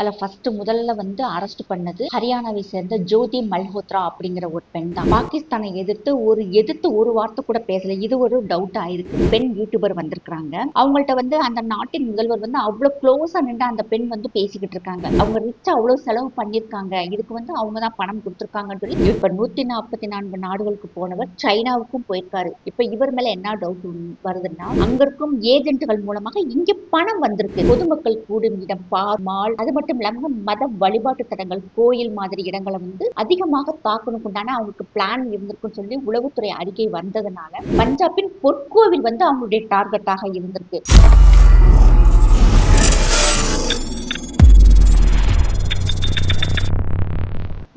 அதில் ஃபர்ஸ்ட் முதல்ல வந்து அரெஸ்ட் பண்ணது ஹரியானாவை சேர்ந்த ஜோதி மல்ஹோத்ரா அப்படிங்கிற ஒரு பெண் தான். பாகிஸ்தானை எதிர்த்து ஒரு எதிர்த்து ஒரு வார்த்தை கூட பேசல. இது ஒரு டவுட் ஆயிருக்கு பெண் யூடியூபர் வந்திருக்கிறாங்க. அவங்கள்ட்ட வந்து அந்த நாட்டின் முதல்வர் வந்து அவ்வளோ க்ளோஸா நின்று அந்த பெண் வந்து பேசிக்கிட்டு இருக்காங்க. அவங்க ரிச் அவ்வளோ செலவு பண்ணியிருக்காங்க. இதுக்கு வந்து அவங்க தான் பணம் கொடுத்துருக்காங்கன்னு சொல்லி இப்போ நூத்தி நாற்பத்தி நான்கு நாடுகளுக்கு போனவர் சைனாவுக்கும் போயிருக்காரு. இப்போ இவர் மேல என்ன டவுட் வருதுன்னா அங்க இருக்கும் ஏஜென்ட்டுகள் மூலமாக இங்க பணம் வந்திருக்கு. பொதுமக்கள் கூடும் இடம் பார் மால் அது மட்டும் இல்லாம மத வழிபாட்டு தலங்கள் கோயில் மாதிரி இடங்களை வந்து அதிகமாக தாக்கணுக்குண்டான அவங்களுக்கு பிளான் இருந்திருக்குன்னு சொல்லி உளவுத்துறை அறிக்கை வந்ததுனால பஞ்சாபின் பொற்கோவில் வந்து அவங்களுடைய டார்கெட்டாக இருந்திருக்கு.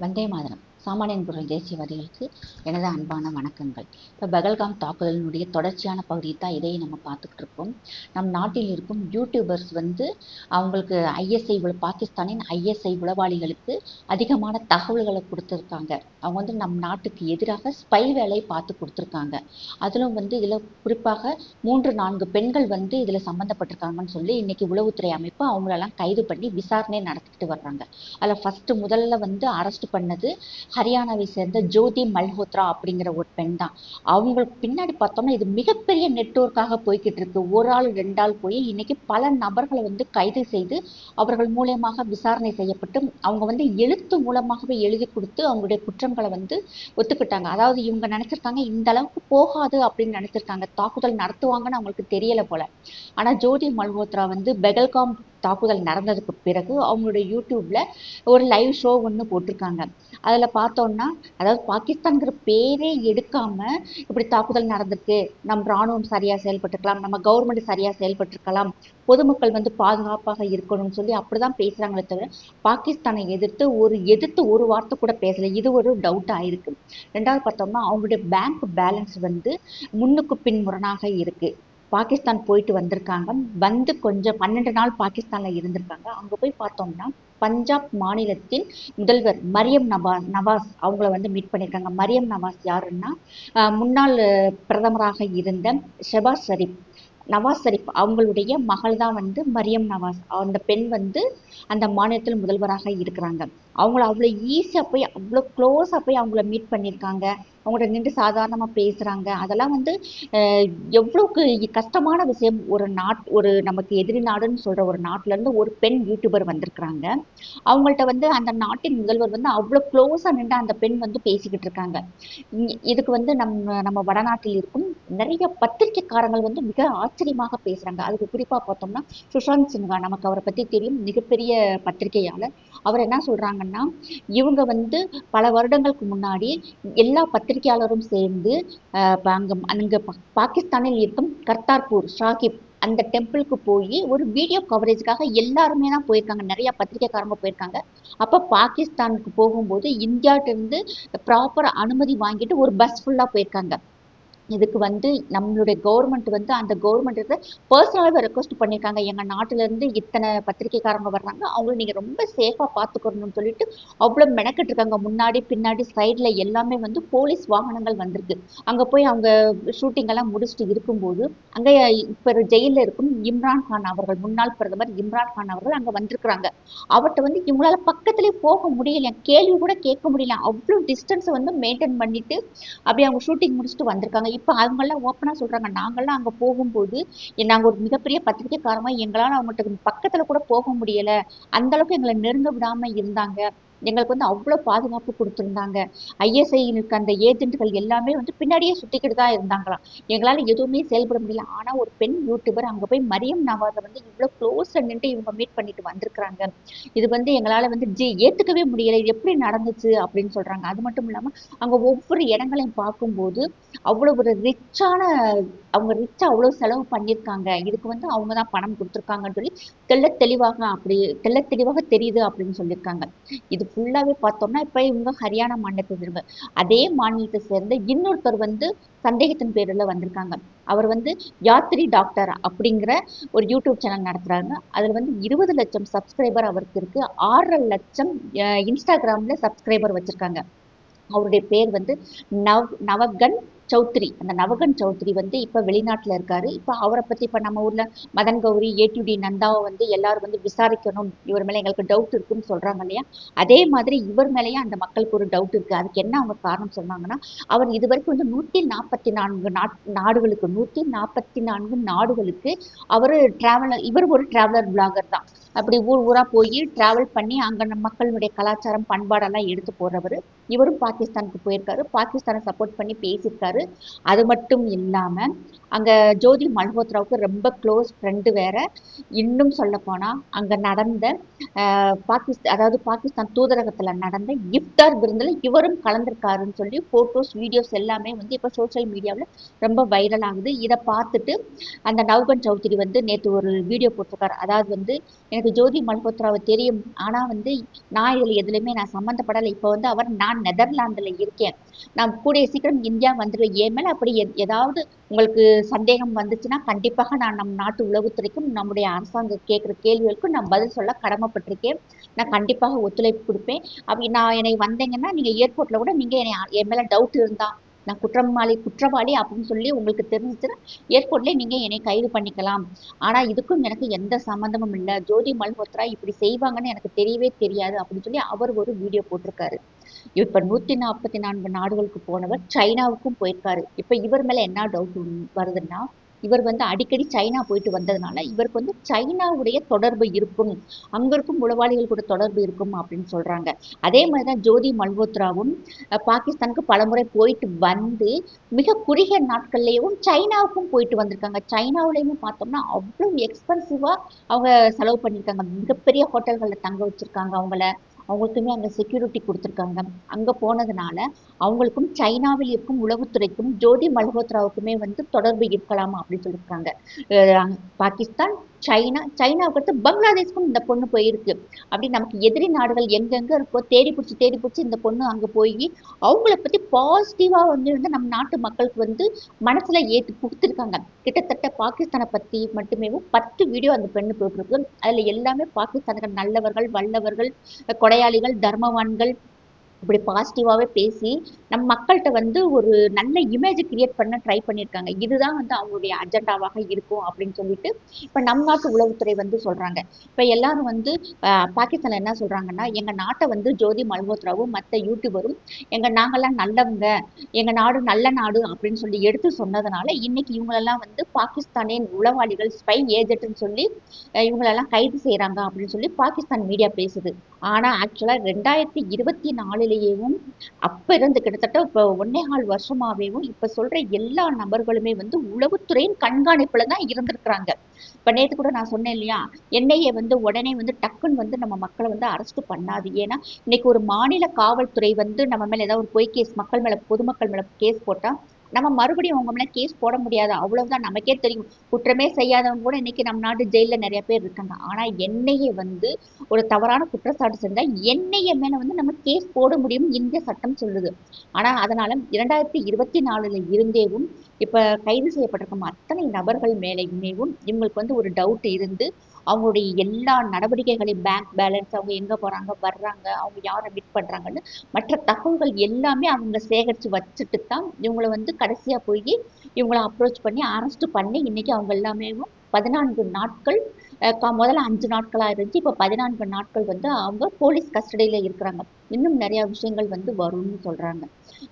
வந்தே மாதிரம். சாமானியன் குரல் தேசியவாதிகளுக்கு எனது அன்பான வணக்கங்கள். இப்போ பகல்காம் தாக்குதலினுடைய தொடர்ச்சியான பகுதியை தான் இதையும் நம்ம பார்த்துக்கிட்டு இருக்கோம். நம் நாட்டில் இருக்கும் யூடியூபர்ஸ் வந்து அவங்களுக்கு ஐஎஸ்ஐ பாகிஸ்தானின் ஐஎஸ்ஐ உளவாளிகளுக்கு அதிகமான தகவல்களை கொடுத்துருக்காங்க. அவங்க வந்து நம் நாட்டுக்கு எதிராக ஸ்பை வேலையை பார்த்து கொடுத்துருக்காங்க. அதிலும் வந்து இதில் குறிப்பாக மூன்று நான்கு பெண்கள் வந்து இதில் சம்மந்தப்பட்டிருக்காங்கன்னு சொல்லி இன்னைக்கு உளவுத்துறை அமைப்பு அவங்களெல்லாம் கைது பண்ணி விசாரணை நடத்திக்கிட்டு வர்றாங்க. அதில் ஃபர்ஸ்ட் முதல்ல வந்து அரெஸ்ட் பண்ணது ஹரியானாவை சேர்ந்த ஜோதி மல்ஹோத்ரா அப்படிங்கிற ஒரு பெண் தான். அவங்களுக்கு பின்னாடி பார்த்தோம்னா இது மிகப்பெரிய நெட்ஒர்க்காக போய்கிட்டு இருக்கு. ஒரு ஆள் ரெண்டு ஆள் போய் இன்னைக்கு பல நபர்களை வந்து கைது செய்து அவர்கள் மூலியமாக விசாரணை செய்யப்பட்டு அவங்க வந்து எழுத்து மூலமாகவே எழுதி கொடுத்து அவங்களுடைய குற்றங்களை வந்து ஒத்துக்கிட்டாங்க. அதாவது இவங்க நினைச்சிருக்காங்க இந்த அளவுக்கு போகாது அப்படின்னு நினைச்சிருக்காங்க. தாக்குதல் நடத்துவாங்கன்னு அவங்களுக்கு தெரியல போல. ஆனா ஜோதி மல்ஹோத்ரா வந்து பெகல்காம் தாக்குதல் நடந்ததுக்கு பிறகு அவங்களுடைய யூடியூப்ல ஒரு லைவ் ஷோ ஒன்று போட்டிருக்காங்க. அதில் பார்த்தோம்னா அதாவது பாகிஸ்தான்கிற பேரே எடுக்காமல் இப்படி தாக்குதல் நடந்திருக்கு. நம் ராணுவம் சரியாக செயல்பட்டுருக்கலாம் நம்ம கவர்மெண்ட் சரியாக செயல்பட்டிருக்கலாம். பொதுமக்கள் வந்து பாதுகாப்பாக இருக்கணும்னு சொல்லி அப்படி தான் பேசுகிறாங்களே தவிர பாகிஸ்தானை எதிர்த்து ஒரு எதிர்த்து ஒரு வார்த்தை கூட பேசல. இது ஒரு டவுட் ஆயிருக்கு ரெண்டாவது பார்த்தோம்னா அவங்களுடைய பேங்க் பேலன்ஸ் வந்து முன்னுக்கு பின் முரணாக பாகிஸ்தான் போயிட்டு வந்திருக்காங்க. வந்து கொஞ்சம் பன்னெண்டு நாள் பாகிஸ்தான்ல இருந்திருக்காங்க. அங்க போய் பார்த்தோம்னா பஞ்சாப் மாநிலத்தின் முதல்வர் மரியம் நவா நவாஸ் அவங்கள வந்து மீட் பண்ணியிருக்காங்க மரியம் நவாஸ் யாருன்னா முன்னாள் பிரதமராக இருந்த ஷெபாஸ் ஷரீப் நவாஸ் ஷரீப் அவங்களுடைய மகள் தான் வந்து மரியம் நவாஸ். அந்த பெண் வந்து அந்த மாநிலத்தில் முதல்வராக இருக்கிறாங்க. அவங்கள அவ்வளோ ஈஸியாக போய் அவ்வளோ க்ளோஸாக போய் அவங்கள மீட் பண்ணியிருக்காங்க அவங்கள்ட்ட நின்று சாதாரணமாக பேசுகிறாங்க அதெல்லாம் வந்து எவ்வளோக்கு கஷ்டமான விஷயம். ஒரு நாட் ஒரு நமக்கு எதிரி நாடுன்னு சொல்கிற ஒரு நாட்டிலேருந்து ஒரு பெண் யூடியூபர் வந்திருக்கிறாங்க. அவங்கள்ட்ட வந்து அந்த நாட்டின் முதல்வர் வந்து அவ்வளோ க்ளோஸாக நின்று அந்த பெண் வந்து பேசிக்கிட்டு இருக்காங்க. இதுக்கு வந்து நம்ம நம்ம வடநாட்டில் இருக்கும் நிறைய பத்திரிகைக்காரங்கள் வந்து மிக ஆச்சரியமாக பேசுகிறாங்க அதுக்கு குறிப்பாக பார்த்தோம்னா சுஷாந்த் சின்ஹா நமக்கு அவரை பற்றி தெரியும். மிகப்பெரிய பத்திரிகையாளர் அவர் என்ன சொல்கிறாங்கன்னா இவங்க வந்து பல வருடங்களுக்கு முன்னாடி எல்லா பத்திரிகையாளரும் சேர்ந்து அங்கே அங்கே பாகிஸ்தானில் இருக்கும் கர்த்தார்பூர் ஷாகிப் அந்த டெம்பிளுக்கு போய் ஒரு வீடியோ கவரேஜ்க்காக எல்லாருமே தான் போயிருக்காங்க. நிறைய பத்திரிகைக்காரங்க போயிருக்காங்க. அப்போ பாகிஸ்தானுக்கு போகும்போது இந்தியாட்டிருந்து ப்ராப்பர் அனுமதி வாங்கிட்டு ஒரு பஸ் ஃபுல்லாக போயிருக்காங்க. இதுக்கு வந்து நம்மளுடைய கவர்மெண்ட் வந்து அந்த கவர்மெண்ட் பர்சனலாகவே ரெக்வஸ்ட் பண்ணியிருக்காங்க எங்கள் நாட்டிலேருந்து இத்தனை பத்திரிகைக்காரங்க வர்றாங்க. அவங்கள நீங்கள் ரொம்ப சேஃபாக பார்த்துக்கணும்னு சொல்லிட்டு அவ்வளோ மெனக்கிட்டு இருக்காங்க. முன்னாடி பின்னாடி சைடில் எல்லாமே வந்து போலீஸ் வாகனங்கள் வந்திருக்கு. அங்கே போய் அவங்க ஷூட்டிங் எல்லாம் முடிச்சுட்டு இருக்கும்போது அங்கே இப்போ ஜெயிலில் இருக்கும் இம்ரான் கான் அவர்கள் முன்னாள் பிரதமர் இம்ரான் கான் அவர்கள் அங்கே வந்திருக்கிறாங்க. அவர்கிட்ட வந்து இவங்களால பக்கத்துலேயே போக முடியல. கேள்வி கூட கேட்க முடியல. அவ்வளோ டிஸ்டன்ஸை வந்து மெயின்டைன் பண்ணிட்டு அப்படி அவங்க ஷூட்டிங் முடிச்சுட்டு வந்திருக்காங்க. இப்போ அவங்கெல்லாம் ஓப்பனாக சொல்கிறாங்க நாங்கள்லாம் அங்கே போகும்போது நாங்கள் ஒரு மிகப்பெரிய பத்திரிகைக்காரமாக எங்களால் அவங்கள்ட்ட பக்கத்தில் கூட போக முடியலை. அந்த அளவுக்கு எங்களை நெருங்க விடாமல் இருந்தாங்க. எங்களுக்கு வந்து அவ்வளோ பாதுகாப்பு கொடுத்துருந்தாங்க. ஐஎஸ்ஐனுக்கு அந்த ஏஜென்ட்கள் எல்லாமே வந்து பின்னாடியே சுற்றிக்கிட்டு தான் இருந்தாங்களாம். எங்களால் எதுவுமே செயல்பட முடியல. ஆனால் ஒரு பெண் யூடியூபர் அங்கே போய் மரியம் நவாஸை வந்து இவ்வளோ க்ளோஸ் நின்று இவங்க மீட் பண்ணிட்டு வந்திருக்கிறாங்க. இது வந்து எங்களால் வந்து ஜி ஏற்றுக்கவே முடியலை. இது எப்படி நடந்துச்சு அப்படின்னு சொல்கிறாங்க அது மட்டும் இல்லாமல் அங்கே ஒவ்வொரு இடங்களையும் பார்க்கும்போது அவ்வளோ ஒரு ரிச்சான அவங்க ரிச்சாக அவ்வளோ செலவு பண்ணியிருக்காங்க. இதுக்கு வந்து அவங்க தான் பணம் கொடுத்துருக்காங்கன்னு சொல்லி தெள்ள தெளிவாக அப்படி தெள்ள தெளிவாக தெரியுது அப்படின்னு சொல்லியிருக்காங்க. இது ஃபுல்லாகவே பார்த்தோம்னா இப்போ இவங்க ஹரியானா மாநிலத்தை சேர்ந்த அதே மாநிலத்தை சேர்ந்த இன்னொருத்தர் வந்து சந்தேகத்தின் பேரில் வந்திருக்காங்க. அவர் வந்து யாத்திரி டாக்டர் அப்படிங்கிற ஒரு யூடியூப் சேனல் நடத்துகிறாங்க அதில் வந்து இருபது லட்சம் சப்ஸ்கிரைபர் அவருக்கு இருக்குது ஆறரை லட்சம் இன்ஸ்டாகிராமில் சப்ஸ்கிரைபர் வச்சுருக்காங்க. அவருடைய பேர் வந்து நவ் நவகன் சௌத்ரி. அந்த நவகன் சௌத்ரி வந்து இப்போ வெளிநாட்டில் இருக்காரு. இப்போ அவரை பற்றி இப்போ நம்ம ஊரில் மதன் கௌரி ஏடிடி நந்தாவை வந்து எல்லாரும் வந்து விசாரிக்கணும். இவர் மேலே எங்களுக்கு டவுட் இருக்குன்னு சொல்கிறாங்க இல்லையா? அதே மாதிரி இவர் மேலேயும் அந்த மக்களுக்கு ஒரு டவுட் இருக்குது அதுக்கு என்ன அவங்க காரணம் சொன்னாங்கன்னா அவர் இது வரைக்கும் வந்து நூற்றி நாற்பத்தி நான்கு நாட் நாடுகளுக்கு நூற்றி நாற்பத்தி நான்கு நாடுகளுக்கு அவர் ட்ராவலர் இவர் ஒரு ட்ராவலர் பிளாகர் தான். அப்படி ஊர் ஊராக போய் ட்ராவல் பண்ணி அங்கே நம்ம மக்களுடைய கலாச்சாரம் பண்பாடெல்லாம் எடுத்து போடுறவர். இவரும் பாகிஸ்தானுக்கு போயிருக்காரு. பாகிஸ்தானை சப்போர்ட் பண்ணி பேசியிருக்காரு. அது மட்டும் இல்லாமல் அங்கே ஜோதி மல்ஹோத்ராவுக்கு ரொம்ப க்ளோஸ் ஃப்ரெண்டு வேற. இன்னும் சொல்லப்போனால் அங்கே நடந்த பாகிஸ்தான் அதாவது பாகிஸ்தான் தூதரகத்தில் நடந்த இஃப்தார் விருந்தில் இவரும் கலந்திருக்காருன்னு சொல்லி ஃபோட்டோஸ் வீடியோஸ் எல்லாமே வந்து இப்போ சோஷியல் மீடியாவில் ரொம்ப வைரல் ஆகுது. இதை பார்த்துட்டு அந்த நவ்கன் சௌத்ரி வந்து நேற்று ஒரு வீடியோ போட்டிருக்காரு. அதாவது வந்து எனக்கு ஜோதி மல்ஹோத்ராவை தெரியும். ஆனால் வந்து நான் இதில் எதுலையுமே நான் சம்மந்தப்படலை இப்போ வந்து அவர் நான் நெதர்லாந்தில் இருக்கேன். நான் கூடிய சீக்கிரம் இந்தியா வந்துடுவேன் என் மேலே அப்படி ஏதாவது உங்களுக்கு சந்தேகம் வந்துச்சுன்னா கண்டிப்பாக நான் நம் நாட்டு உளவுத்துறைக்கும் நம்முடைய அரசாங்கம் கேட்குற கேள்விகளுக்கும் நான் பதில் சொல்ல கடமைப்பட்டிருக்கேன். நான் கண்டிப்பாக ஒத்துழைப்பு கொடுப்பேன். அப்படி நான் என்னை வந்தீங்கன்னா நீங்கள் ஏர்போர்ட்டில் கூட நீங்கள் என்னை என் மேலே டவுட் இருந்தால் நான் குற்றமாளி குற்றவாளி அப்படின்னு சொல்லி உங்களுக்கு தெரிஞ்சிச்சுன்னா ஏர்போர்ட்லேயே நீங்கள் என்னை கைது பண்ணிக்கலாம். ஆனால் இதுக்கும் எனக்கு எந்த சம்மந்தமும் இல்லை. ஜோதி மல்ஹோத்ரா இப்படி செய்வாங்கன்னு எனக்கு தெரியவே தெரியாது அப்படின்னு சொல்லி அவர் ஒரு வீடியோ போட்டிருக்காரு. இப்போ நூற்றி நாற்பத்தி நான்கு நாடுகளுக்கு போனவர் சைனாவுக்கும் போயிருக்காரு. இப்போ இவர் மேலே என்ன டவுட் வருதுன்னா இவர் வந்து அடிக்கடி சைனா போயிட்டு வந்ததுனால இவருக்கு வந்து சைனாவுடைய தொடர்பு இருக்கும். அங்க இருக்கும் உளவாளிகள் கூட தொடர்பு இருக்கும் அப்படின்னு சொல்றாங்க. அதே மாதிரிதான் ஜோதி மல்ஹோத்ராவும் பாகிஸ்தானுக்கு பலமுறை போயிட்டு வந்து மிக குறுகிய நாட்கள்லேயும் சைனாவுக்கும் போயிட்டு வந்திருக்காங்க. சைனாவிலையுமே பார்த்தோம்னா அவ்வளோ எக்ஸ்பென்சிவா அவங்க செலவு பண்ணியிருக்காங்க. மிகப்பெரிய ஹோட்டல்களில் தங்க வச்சிருக்காங்க அவங்கள. அவங்களுக்குமே அங்கே செக்யூரிட்டி கொடுத்துருக்காங்க. அங்கே போனதுனால அவங்களுக்கும் சைனாவில் இருக்கும் உளவுத்துறைக்கும் ஜோதி மல்ஹோத்ராவுக்குமே வந்து தொடர்பு இருக்கலாமா அப்படின்னு சொல்லியிருக்காங்க. பாகிஸ்தான் சைனா சைனாவுக்கு அடுத்து பங்களாதேஷ்க்கும் இந்த பொண்ணு போயிருக்கு. அப்படி நமக்கு எதிரி நாடுகள் எங்கெங்க இருக்கோ தேடி பிடிச்சி தேடி பிடிச்சி இந்த பொண்ணு அங்கே போய் அவங்கள பற்றி பாசிட்டிவாக வந்து வந்து நம்ம நாட்டு மக்களுக்கு வந்து மனசில் ஏற்றி கொடுத்துருக்காங்க. கிட்டத்தட்ட பாகிஸ்தானை பற்றி மட்டுமே பத்து வீடியோ அந்த பெண்ணு போட்டிருக்கு. அதில் எல்லாமே பாகிஸ்தானுக்கு நல்லவர்கள் வல்லவர்கள் கொடையாளிகள் தர்மவான்கள் இப்படி பாசிட்டிவாகவே பேசி நம் மக்கள்கிட்ட வந்து ஒரு நல்ல இமேஜ் கிரியேட் பண்ண ட்ரை பண்ணியிருக்காங்க இதுதான் வந்து அவங்களுடைய அஜெண்டாவாக இருக்கும் அப்படின்னு சொல்லிட்டு இப்போ நம் நாட்டு உளவுத்துறை வந்து சொல்கிறாங்க இப்போ எல்லாரும் வந்து பாகிஸ்தானில் என்ன சொல்கிறாங்கன்னா எங்கள் நாட்டை வந்து ஜோதி மல்ஹோத்ராவும் மற்ற யூடியூபரும் எங்கள் நாங்கள்லாம் நல்லவங்க எங்கள் நாடு நல்ல நாடு அப்படின்னு சொல்லி எடுத்து சொன்னதுனால இன்னைக்கு இவங்களெல்லாம் வந்து பாகிஸ்தானின் உளவாளிகள் ஸ்பை ஏஜென்ட்னு சொல்லி இவங்களெல்லாம் கைது செய்கிறாங்க அப்படின்னு சொல்லி பாகிஸ்தான் மீடியா பேசுது. ஆனால் ஆக்சுவலாக ரெண்டாயிரத்தி இருபத்தி நாலு காலத்திலேயேவும் அப்போ இருந்து கிட்டத்தட்ட இப்போ ஒன்னே கால் வருஷமாவேவும் இப்போ சொல்கிற எல்லா நபர்களுமே வந்து உளவுத்துறையின் கண்காணிப்பில் தான் இருந்திருக்கிறாங்க. இப்போ நேற்று கூட நான் சொன்னேன் இல்லையா என்ஐஏ வந்து உடனே வந்து டக்குன்னு வந்து நம்ம மக்களை வந்து அரெஸ்ட் பண்ணாது. ஏன்னா இன்னைக்கு ஒரு மாநில காவல்துறை வந்து நம்ம மேலே ஏதாவது ஒரு பொய் கேஸ் மக்கள் மேலே பொதுமக்கள் மேலே கேஸ் போட்டால் நம்ம மறுபடியும் அவங்க மேலே கேஸ் போட முடியாது. அவ்வளவுதான். நமக்கே தெரியும். குற்றமே செய்யாதவங்க கூட இன்னைக்கு நம்ம நாட்டு ஜெயிலில் நிறைய பேர் இருக்காங்க. ஆனால் என்னையே வந்து ஒரு தவறான குற்றச்சாட்டு செஞ்சால் என்னைய மேலே வந்து நம்ம கேஸ் போட முடியும் இந்திய சட்டம் சொல்லுது. ஆனால் அதனால இரண்டாயிரத்தி இருபத்தி நாலுல இருந்தேவும் இப்போ கைது செய்யப்பட்டிருக்கும் அத்தனை நபர்கள் மேலேயுமேவும் இவங்களுக்கு வந்து ஒரு டவுட் இருந்து அவங்களுடைய எல்லா நடவடிக்கைகளையும் பேங்க் பேலன்ஸ் அவங்க எங்கே போகிறாங்க வர்றாங்க அவங்க யாரை மீட் பண்ணுறாங்கன்னு மற்ற தகவல்கள் எல்லாமே அவங்க சேகரித்து வச்சுட்டு தான் இவங்களை வந்து கடைசியாக போய் இவங்கள அப்ரோச் பண்ணி அரெஸ்ட் பண்ணி இன்னைக்கு அவங்க எல்லாமே பதினான்கு நாட்கள் முதல்ல அஞ்சு நாட்களாக இருந்துச்சு இப்போ பதினான்கு நாட்கள் வந்து அவங்க போலீஸ் கஸ்டடியில் இருக்கிறாங்க. இன்னும் நிறையா விஷயங்கள் வந்து வரும்னு சொல்கிறாங்க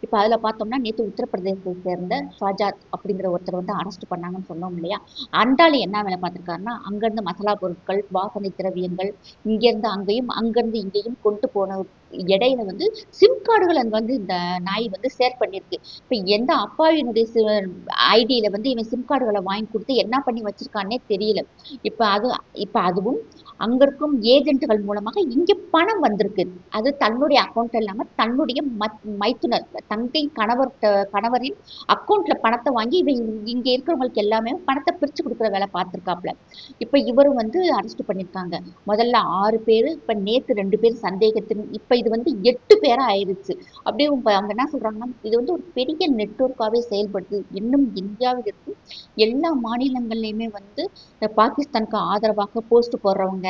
இப்போ அதில் பார்த்தோம்னா நேற்று உத்தரப்பிரதேசத்தை சேர்ந்த ஷாஜாத் அப்படிங்கிற ஒருத்தர் வந்து அரெஸ்ட் பண்ணாங்கன்னு சொன்னோம் இல்லையா? அண்டாளி என்ன வேலை பார்த்துருக்காருன்னா அங்கேருந்து மசாலா பொருட்கள் வாசனை திரவியங்கள் இங்கேருந்து அங்கேயும் அங்கேருந்து இங்கேயும் கொண்டு போன இடையில வந்து சிம் கார்டுகள் அங்கே வந்து இந்த நாய் வந்து ஷேர் பண்ணியிருக்கு இப்போ எந்த அப்பாவினுடைய ஐடியில் வந்து இவன் சிம் கார்டுகளை வாங்கி கொடுத்து என்ன பண்ணி வச்சிருக்கான்னே தெரியல. இப்போ அது இப்போ அதுவும் அங்க இருக்கும் ஏஜென்ட்டுகள் மூலமாக இங்க பணம் வந்திருக்கு. அது தன்னுடைய அக்கௌண்ட் இல்லாம தன்னுடைய மைத்துனர் தங்கை கணவர் கணவரின் அக்கௌண்ட்ல பணத்தை வாங்கி இவன் இங்க இருக்கிறவங்களுக்கு எல்லாமே பணத்தை பிரிச்சு கொடுக்குற வேலை பார்த்துருக்காப்ல. இப்ப இவரும் வந்து அரெஸ்ட் பண்ணியிருக்காங்க முதல்ல ஆறு பேர் இப்ப நேத்து ரெண்டு பேர் சந்தேகத்தின் இப்ப இது வந்து எட்டு பேரா ஆயிருச்சு. அப்படியே அவங்க என்ன சொல்றாங்கன்னா இது வந்து ஒரு பெரிய நெட்ஒர்க்காகவே செயல்படுது. இன்னும் இந்தியாவில் எல்லா மாநிலங்கள்லயுமே வந்து பாகிஸ்தானுக்கு ஆதரவாக போஸ்ட் போடுறவங்க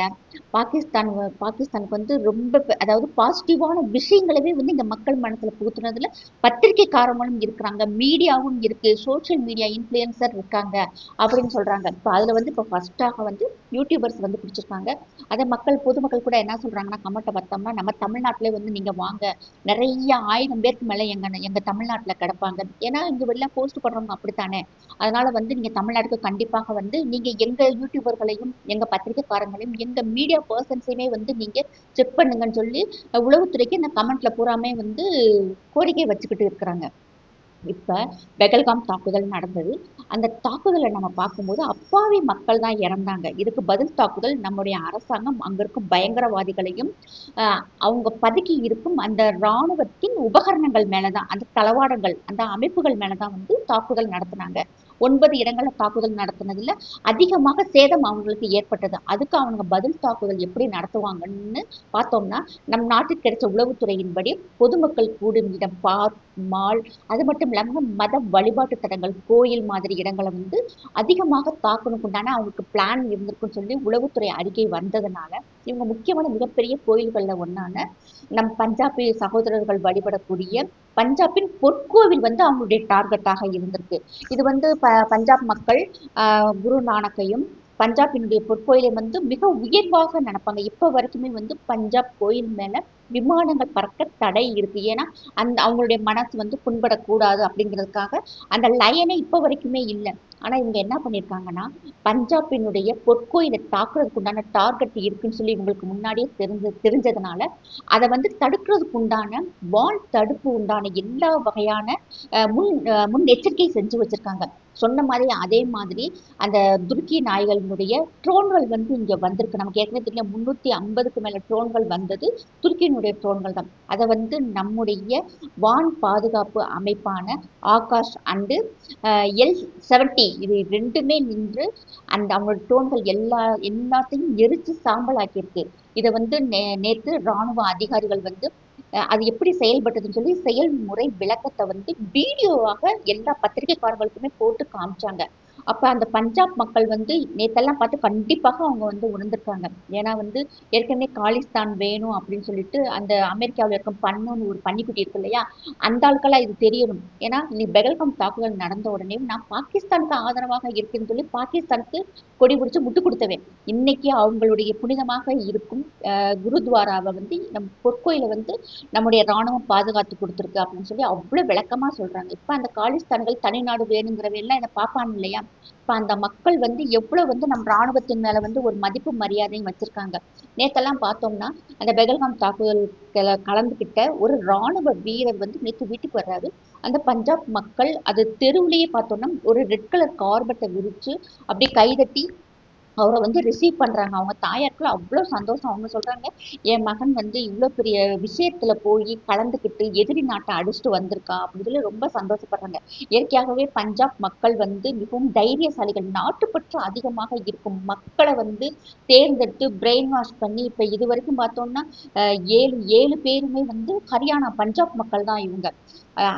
பாகிஸ்தான் பாகிஸ்தானுக்கு வந்து ரொம்ப அதாவது பாசிட்டிவான விஷயங்களவே வந்து இந்த மக்கள் மனசுல புகுத்துனதுல பத்திரிகைக்காரங்களும் இருக்கிறாங்க மீடியாவும் இருக்கு சோஷியல் மீடியா இன்ஃப்ளூயன்சர் இருக்காங்க அப்படின்னு சொல்றாங்க. இப்போ அதுல வந்து இப்போ ஃபர்ஸ்டாக வந்து யூடியூபர்ஸ் வந்து பிடிச்சிருக்காங்க. அதை மக்கள் பொதுமக்கள் கூட என்ன சொல்றாங்கன்னா கமெண்ட்டை பார்த்தோம்னா நம்ம தமிழ்நாட்டிலே வந்து நீங்க வாங்க. நிறைய ஆயிரம் பேருக்கு மேல எங்க எங்க தமிழ்நாட்டுல கிடப்பாங்க. ஏன்னா இங்க வெளில போஸ்ட் பண்றவங்க அப்படித்தானே? அதனால வந்து நீங்க தமிழ்நாட்டுக்கு கண்டிப்பாக வந்து நீங்க எங்க யூடியூபர்களையும் எங்க பத்திரிகைக்காரங்களையும் எங்க மீடியா பர்சன்ஸையுமே வந்து நீங்க செக் பண்ணுங்கன்னு சொல்லி உளவுத்துறைக்கு இந்த கமெண்ட்ல பூராமே வந்து கோரிக்கை வச்சுக்கிட்டு இருக்கிறாங்க. இப்போ பெகல்காம் தாக்குதல் நடந்தது. அந்த தாக்குதலை நம்ம பார்க்கும்போது அப்பாவி மக்கள் தான் இறந்தாங்க. இதுக்கு பதில் தாக்குதல் நம்முடைய அரசாங்கம் அங்கே இருக்கும் பயங்கரவாதிகளையும் ஆஹ், அவங்க பதுக்கி இருக்கும் அந்த இராணுவத்தின் உபகரணங்கள் மேலதான் அந்த தளவாடங்கள் அந்த அமைப்புகள் மேலதான் வந்து தாக்குதல் நடத்தினாங்க. ஒன்பது இடங்கள்ல தாக்குதல் நடத்தினதுல அதிகமாக சேதம் அவங்களுக்கு ஏற்பட்டது. அதுக்கு அவங்க பதில் தாக்குதல் எப்படி நடத்துவாங்கன்னு பார்த்தோம்னா நம் நாட்டில் கிடைச்ச உளவுத்துறையின்படி பொதுமக்கள் கூடும் இடம் பார்க் மால் அது மட்டும் இல்லாமல் மத வழிபாட்டு தடங்கள் கோயில் மாதிரி இடங்களை வந்து அதிகமாக தாக்கணுக்கு உண்டான அவங்களுக்கு பிளான் இருந்திருக்குன்னு சொல்லி உளவுத்துறை அறிக்கை வந்ததுனால இவங்க முக்கியமான மிகப்பெரிய கோயில்களில் ஒண்ணான நம் பஞ்சாபி சகோதரர்கள் வழிபடக்கூடிய பஞ்சாபின் பொற்கோவில் வந்து அவங்களுடைய டார்கெட்டாக இருந்திருக்கு. இது வந்து ப பஞ்சாப் மக்கள் ஆஹ் குரு நானக்கையும் பஞ்சாபினுடைய பொற்கோயிலை வந்து மிக உயர்வாக நினைப்பாங்க. இப்போ வரைக்குமே வந்து பஞ்சாப் கோயில் மேல விமானங்கள் பறக்க தடை இருக்கு. ஏன்னா அந்த அவங்களுடைய மனசு வந்து புண்படக்கூடாது அப்படிங்கிறதுக்காக அந்த லயனே இப்போ வரைக்குமே இல்லை. ஆனா இவங்க என்ன பண்ணியிருக்காங்கன்னா பஞ்சாபினுடைய பொற்கோயிலை தாக்குறதுக்கு உண்டான டார்கெட் இருக்குன்னு சொல்லி இவங்களுக்கு முன்னாடியே தெரிஞ்ச தெரிஞ்சதுனால அதை வந்து தடுக்கிறதுக்கு உண்டான வால் தடுப்பு உண்டான எல்லா வகையான முன் முன் எச்சரிக்கை செஞ்சு வச்சிருக்காங்க. சொன்ன மாதிரி அதே மாதிரி அந்த துருக்கி நாய்களினுடைய ட்ரோன்கள் வந்து இங்கே வந்திருக்கு. நமக்கு ஏற்கனவே தெரியும் முந்நூற்றி ஐம்பதுக்கு மேலே ட்ரோன்கள் வந்தது துருக்கியினுடைய ட்ரோன்கள் தான். அதை வந்து நம்முடைய வான் பாதுகாப்பு அமைப்பான ஆகாஷ் அண்டு எல் செவன்டி இது ரெண்டுமே நின்று அந்த அவங்களோட ட்ரோன்கள் எல்லா எல்லாத்தையும் எரிச்சு சாம்பல் ஆக்கியிருக்கு இதை வந்து நே நேற்று ராணுவ அதிகாரிகள் வந்து அது எப்படி செயல்பட்டதுன்னு சொல்லி செயல்முறை விளக்கத்தை வந்து வீடியோவாக எல்லா பத்திரிகைக்காரர்களுக்குமே போட்டு காமிச்சாங்க. அப்ப அந்த பஞ்சாப் மக்கள் வந்து நேத்தெல்லாம் பார்த்து கண்டிப்பாக அவங்க வந்து உணர்ந்திருக்காங்க. ஏன்னா வந்து ஏற்கனவே காலிஸ்தான் வேணும் அப்படின்னு சொல்லிட்டு அந்த அமெரிக்காவில் இருக்கும் பண்ணுன்னு ஒரு பன்னிக்குட்டி இருக்கு இல்லையா? அந்த ஆளுக்கெல்லாம் இது தெரியணும். ஏன்னா இன்னைக்கு பெகல்காம் தாக்குதல் நடந்த உடனே நான் பாகிஸ்தானுக்கு ஆதரவாக இருக்கேன்னு சொல்லி பாகிஸ்தானுக்கு கொடி பிடிச்சி முட்டு கொடுத்தவேன். இன்னைக்கு அவங்களுடைய புனிதமாக இருக்கும் குருத்வாராவை வந்து நம் பொற்கோயிலை வந்து நம்முடைய ராணுவம் பாதுகாத்து கொடுத்துருக்கு அப்படின்னு சொல்லி அவ்வளவு விளக்கமா சொல்றாங்க. இப்ப அந்த காலிஸ்தான்கள் தனிநாடு வேணுங்கிறவையெல்லாம் இதை பார்ப்பான் இல்லையா? இப்ப அந்த மக்கள் வந்து எவ்வளவு வந்து நம் ராணுவத்தின் மேல வந்து ஒரு மதிப்பு மரியாதையும் வச்சிருக்காங்க. நேத்தெல்லாம் பார்த்தோம்னா அந்த பெகல்காம் தாக்குதல் கலந்துகிட்ட ஒரு ராணுவ வீரர் வந்து நேற்று வீட்டுக்கு வர்றாரு. அந்த பஞ்சாப் மக்கள் அது தெருவுலயே பார்த்தோம்னா ஒரு ரெட் கலர் கார்பெட்டை விரிச்சு அப்படியே கைதட்டி அவரை வந்து ரிசீவ் பண்றாங்க. அவங்க தாயாருக்குள்ள அவ்வளோ சந்தோஷம். அவங்க சொல்றாங்க என் மகன் வந்து இவ்வளோ பெரிய விஷயத்துல போய் கலந்துக்கிட்டு எதிரி நாட்டை அடிச்சுட்டு வந்திருக்கா. அப்படின்னு சொல்லி ரொம்ப சந்தோஷப்படுறாங்க. இயற்கையாகவே பஞ்சாப் மக்கள் வந்து மிகவும் தைரியசாலிகள். நாட்டுப்பற்று அதிகமாக இருக்கும். மக்களை வந்து தேர்ந்தெடுத்து பிரெயின் வாஷ் பண்ணி இப்ப இது வரைக்கும் பார்த்தோம்னா ஏழு ஏழு பேருமே வந்து ஹரியானா பஞ்சாப் மக்கள் தான் இவங்க.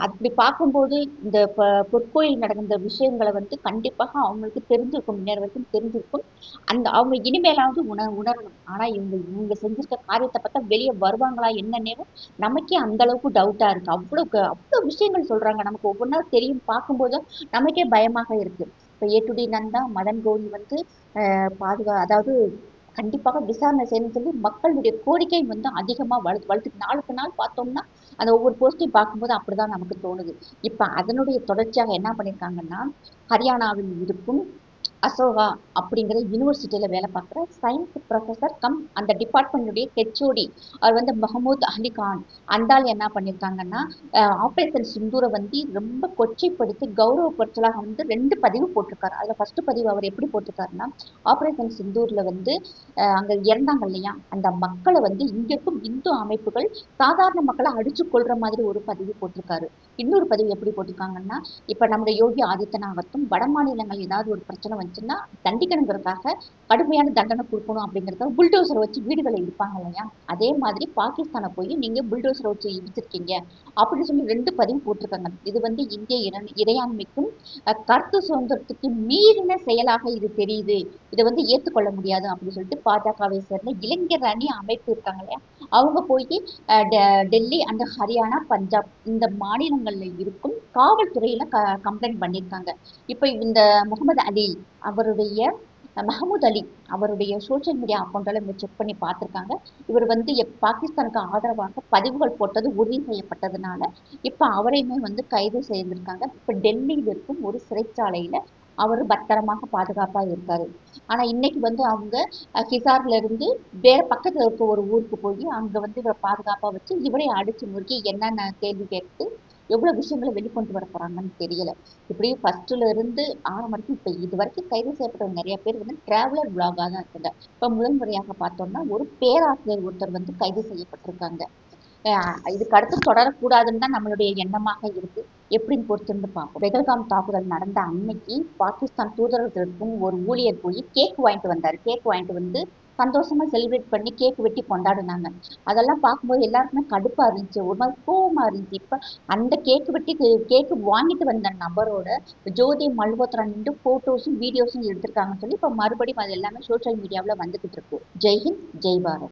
அப்படி பார்க்கும்போது இந்த ப- பொற்கோயில் நடந்த விஷயங்களை வந்து கண்டிப்பாக அவங்களுக்கு தெரிஞ்சிருக்கும் முன்னேற வரைக்கும் தெரிஞ்சிருக்கும். அந்த அவங்க இனிமேலாவது உண உணரணும். ஆனா இவங்க இவங்க செஞ்சிருக்க காரியத்தை பார்த்தா வெளியே வருவாங்களா என்னன்னே நமக்கே அந்த அளவுக்கு டவுட்டா இருக்கு. அவ்வளவு அவ்வளவு விஷயங்கள் சொல்றாங்க. நமக்கு ஒவ்வொன்றா தெரியும். பார்க்கும்போது நமக்கே பயமாக இருக்கு. இப்ப A to D Nanda Madhan Gowri வந்து அஹ், பாதுகா அதாவது கண்டிப்பாக விசாரணை செய்யணும்னு சொல்லி மக்களுடைய கோரிக்கை வந்து அதிகமா வளர்த்து வளர்த்து நாளுக்கு நாள் பார்த்தோம்னா அந்த ஒவ்வொரு போஸ்ட்டையும் பார்க்கும்போது அப்படிதான் நமக்கு தோணுது. இப்ப அதனுடைய தொடர்ச்சியாக என்ன பண்ணிருக்காங்கன்னா ஹரியானாவில் இருக்கும் அசோகா அப்படிங்கிற யூனிவர்சிட்டியில் வேலை பார்க்குற சயின்ஸ் ப்ரொஃபஸர் கம் அந்த டிபார்ட்மெண்ட்டுடைய ஹெச்ஓடி அவர் வந்து மஹமூத் அலி கான். அந்தால் என்ன பண்ணியிருக்காங்கன்னா ஆப்ரேஷன் சிந்தூரை வந்து ரொம்ப கொச்சைப்படுத்தி கௌரவப்படுத்தலாக வந்து ரெண்டு பதிவு போட்டிருக்காரு. அதுல ஃபர்ஸ்ட் பதிவு அவர் எப்படி போட்டிருக்காருன்னா ஆப்ரேஷன் சிந்தூர்ல வந்து அஹ், அங்க இறந்தாங்க இல்லையா? அந்த மக்களை வந்து இங்க இந்து அமைப்புகள் சாதாரண மக்களை அடிச்சு கொள்ற மாதிரி ஒரு பதிவு போட்டிருக்காரு. இன்னொரு பதிவு எப்படி போட்டிருக்காங்கன்னா இப்ப நம்முடைய யோகி ஆதித்யநாத்தும் வட மாநிலங்கள் ஏதாவது ஒரு பிரச்சனை வந்து என்னாச்சுன்னா தண்டிக்கணுங்கிறதுக்காக கடுமையான தண்டனை கொடுக்கணும் அப்படிங்கிறத புல்டோசரை வச்சு வீடுகளை இடிப்பாங்க இல்லையா? அதே மாதிரி பாகிஸ்தானை போய் நீங்க புல்டோசரை வச்சு இடிச்சிருக்கீங்க அப்படின்னு சொல்லி ரெண்டு பதிவு போட்டிருக்காங்க. இது வந்து இந்திய இறை இறையாண்மைக்கும் கருத்து சுதந்திரத்துக்கு மீறின செயலாக இது தெரியுது. இதை வந்து ஏற்றுக்கொள்ள முடியாது அப்படின்னு சொல்லிட்டு பாஜகவை சேர்ந்த இளைஞர் அணி அமைப்பு இருக்காங்க இல்லையா? அவங்க போய் அஹ், டெ- டெல்லி அண்ட் ஹரியானா பஞ்சாப் இந்த மாநிலங்கள்ல இருக்கும் காவல்துறையில க கம்ப்ளைண்ட் பண்ணியிருக்காங்க இப்போ இந்த முகமது அலி அவருடைய அஹ், மஹமூத் அலி அவருடைய சோஷியல் மீடியா அக்கௌண்ட்டில் செக் பண்ணி பார்த்துருக்காங்க. இவர் வந்து எப் பாகிஸ்தானுக்கு ஆதரவாக பதிவுகள் போட்டது உறுதி செய்யப்பட்டதுனால இப்போ அவரையுமே வந்து கைது செய்திருக்காங்க. இப்போ டெல்லியில் இருக்கும் ஒரு சிறைச்சாலையில அவர் பத்திரமாக பாதுகாப்பா இருக்காரு. ஆனா இன்னைக்கு வந்து அவங்க ஹிசார்லேருந்து வேறு இருந்து வேற பக்கத்துல இருக்க ஒரு ஊருக்கு போய் அங்க வந்து இவரை பாதுகாப்பா வச்சு இவரை அடிச்சு முறுக்கி என்னென்ன கேள்வி கேட்டு எவ்வளவு விஷயங்களை வெளிக்கொண்டு வர போறாங்கன்னு தெரியல. இப்படி ஃபர்ஸ்ட்ல இருந்து ஆரம்பம் வரைக்கும் இப்ப இது வரைக்கும் கைது செய்யப்பட்ட நிறைய பேர் வந்து டிராவலர் பிளாகா தான் இருக்காங்க. இப்ப முதல் முறையாக பார்த்தோம்னா ஒரு பேராசிரியர் ஒருத்தர் வந்து கைது செய்யப்பட்டிருக்காங்க. இதுக்கு அடுத்து தொடரக்கூடாதுன்னு தான் நம்மளுடைய எண்ணமாக இருக்கு. எப்படின்னு பொறுத்திருந்து பார்ப்போம். பெகல்காம் தாக்குதல் நடந்த அன்னைக்கு பாகிஸ்தான் தூதரகத்திற்கும் ஒரு ஊழியர் போய் கேக் வாங்கிட்டு வந்தார். கேக் வாங்கிட்டு வந்து சந்தோஷமா செலிப்ரேட் பண்ணி கேக் வெட்டி கொண்டாடினாங்க. அதெல்லாம் பார்க்கும்போது எல்லாருக்குமே கடுப்பா இருந்துச்சு. ஒரு மாதிரி கோவமா இருந்துச்சு. இப்ப அந்த கேக் வெட்டி கேக் வாங்கிட்டு வந்த நபரோட ஜோதி மல்ஹோத்ரா நின்று போட்டோஸும் வீடியோஸும் எடுத்திருக்காங்கன்னு சொல்லி இப்ப மறுபடியும் அது எல்லாமே சோஷியல் மீடியாவில் வந்துகிட்டு இருக்கு. ஜெய்ஹிந்த் ஜெய் பாரத்.